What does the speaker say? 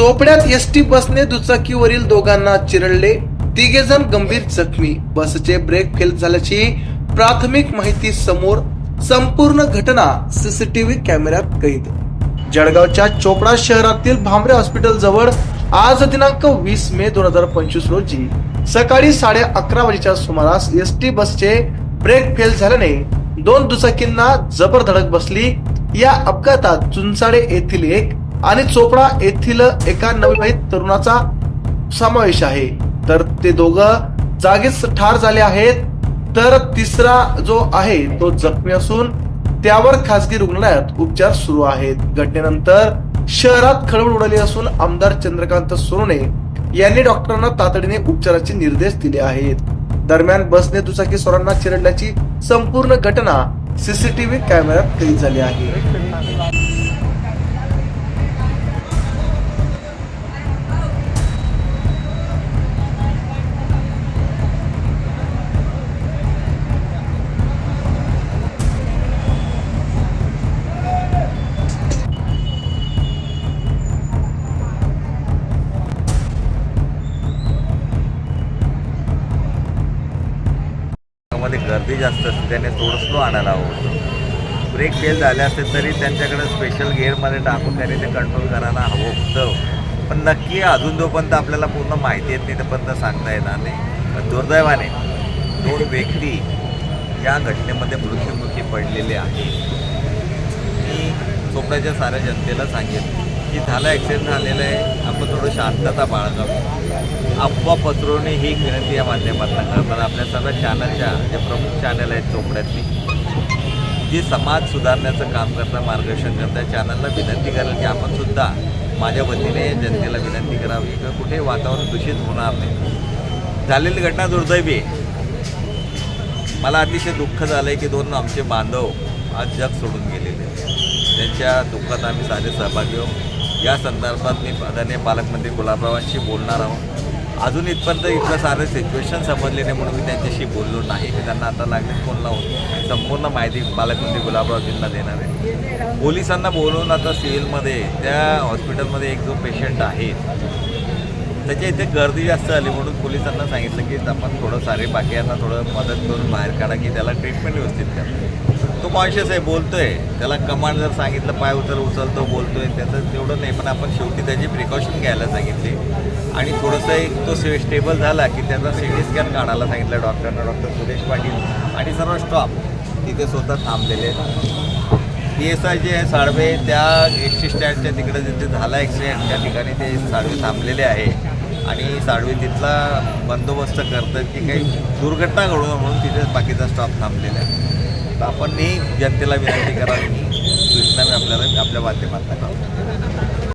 चोपड्यात S T बसने दुचाकीवरील दोघांना चिरडले. तिघे जण गंभीर जखमी. बसचे ब्रेक फेल झाल्याची प्राथमिक माहिती समोर. संपूर्ण घटना सीसीटीव्ही कॅमेऱ्यात कैद. जळगावच्या चोपडा शहरातील भांबरे हॉस्पिटल जवळ आज दिनांक वीस मे दोन हजार पंचवीस रोजी सकाळी साडे अकरा वाजेच्या सुमारास एस टी बसचे ब्रेक फेल झाल्याने दोन दुचाकींना जबर धडक बसली. या अपघातात चुंचाडे येथील एक आणि चोपडा येथील एका नवविवाहित तरुणाचा समावेश आहे. तर ते दोघं जागीच ठार झाले आहेत. तर तिसरा जो आहे तो जखमी असून त्यावर खासगी रुग्णालयात उपचार सुरू आहेत. घटनेनंतर शहरात खळबळ उडाली असून आमदार चंद्रकांत सोनवणे यांनी डॉक्टरांना तातडीने उपचाराचे निर्देश दिले आहेत. दरम्यान बसने दुचाकी स्वरांना चिरडल्याची संपूर्ण घटना सीसीटीव्ही कॅमेऱ्यात कैद झाली आहे. मध्ये गर्दी जास्त असते त्याने थोडं स्लो आणायला हवं होतं. ब्रेक फेल झाले असते तरी त्यांच्याकडे स्पेशल गेअरमध्ये टाकून त्याने ते कंट्रोल करायला हवं होतं. पण नक्की अजून जोपर्यंत आपल्याला पूर्ण माहिती येत नाही तोपर्यंत सांगता येणार नाही. पण दुर्दैवाने दोन व्यक्ती या घटनेमध्ये मृत्युमुखी पडलेले आहेत. मी चोपड्याच्या साऱ्या जनतेला सांगेन. की झालं ॲक्सिडेंट झालेलं आहे. आपण थोडं शांतता बाळगावी. अफवा पसरवणे ही विनंती या माध्यमातून करतात आपल्या सर्व चॅनलच्या जे प्रमुख चॅनल आहेत चोपड्यातली. जी समाज सुधारण्याचं काम करता मार्गदर्शन करता चॅनलला विनंती करेल की आपण सुद्धा माझ्या वतीने जनतेला विनंती करावी किंवा कुठे वातावरण दूषित होणार नाही. झालेली घटना दुर्दैवी आहे. मला अतिशय दुःख झालं आहे की दोन आमचे बांधव आज जग सोडून गेलेले त्यांच्या दुःखात आम्ही सारे सहभागी आहोत. या संदर्भात मी आदरणीय पालकमंत्री गुलाबरावांशी बोलणार आहोत. अजून इथपर्यंत इथलं सारं सिच्युएशन समजले नाही म्हणून मी त्यांच्याशी बोललो नाही. मी त्यांना आता लागले फोन लावून संपूर्ण माहिती पालकमंत्री गुलाबरावजींना देणार आहे. पोलिसांना बोलवून आता सिव्हिलमध्ये त्या हॉस्पिटलमध्ये एक जो पेशंट आहे त्याच्या इथे गर्दी जास्त झाली म्हणून पोलिसांना सांगितलं की आपण थोडं सारे बाकीयांना थोडं मदत करून बाहेर काढा की त्याला ट्रीटमेंट व्यवस्थित करा. तो कॉन्शियस आहे बोलतोय. त्याला कमांड जर सांगितलं पाय उचल उचलतो बोलतोय. त्याचं तेवढं नाही पण आपण शेवटी त्याची प्रिकॉशन घ्यायला सांगितली. आणि थोडंसं एक तो स्टेबल झाला की त्याचा सी टी स्कॅन काढायला सांगितलं डॉक्टरना डॉक्टर सुरेश पाटील. आणि सर्व स्टॉप तिथे स्वतः थांबलेले. पी एस आय जे आहे साळवे त्या एस टी स्टँडच्या तिकडे जिथे झाला ॲक्सिडेंट त्या ठिकाणी ते साळवे थांबलेले आहे. आणि साळवे तिथला बंदोबस्त करतात की काही दुर्घटना घडू नये म्हणून तिथे बाकीचा स्टॉप थांबलेला आहे. तर आपण जनतेला विनंती करावी सूचना मी आपल्याला आपल्या माध्यमातून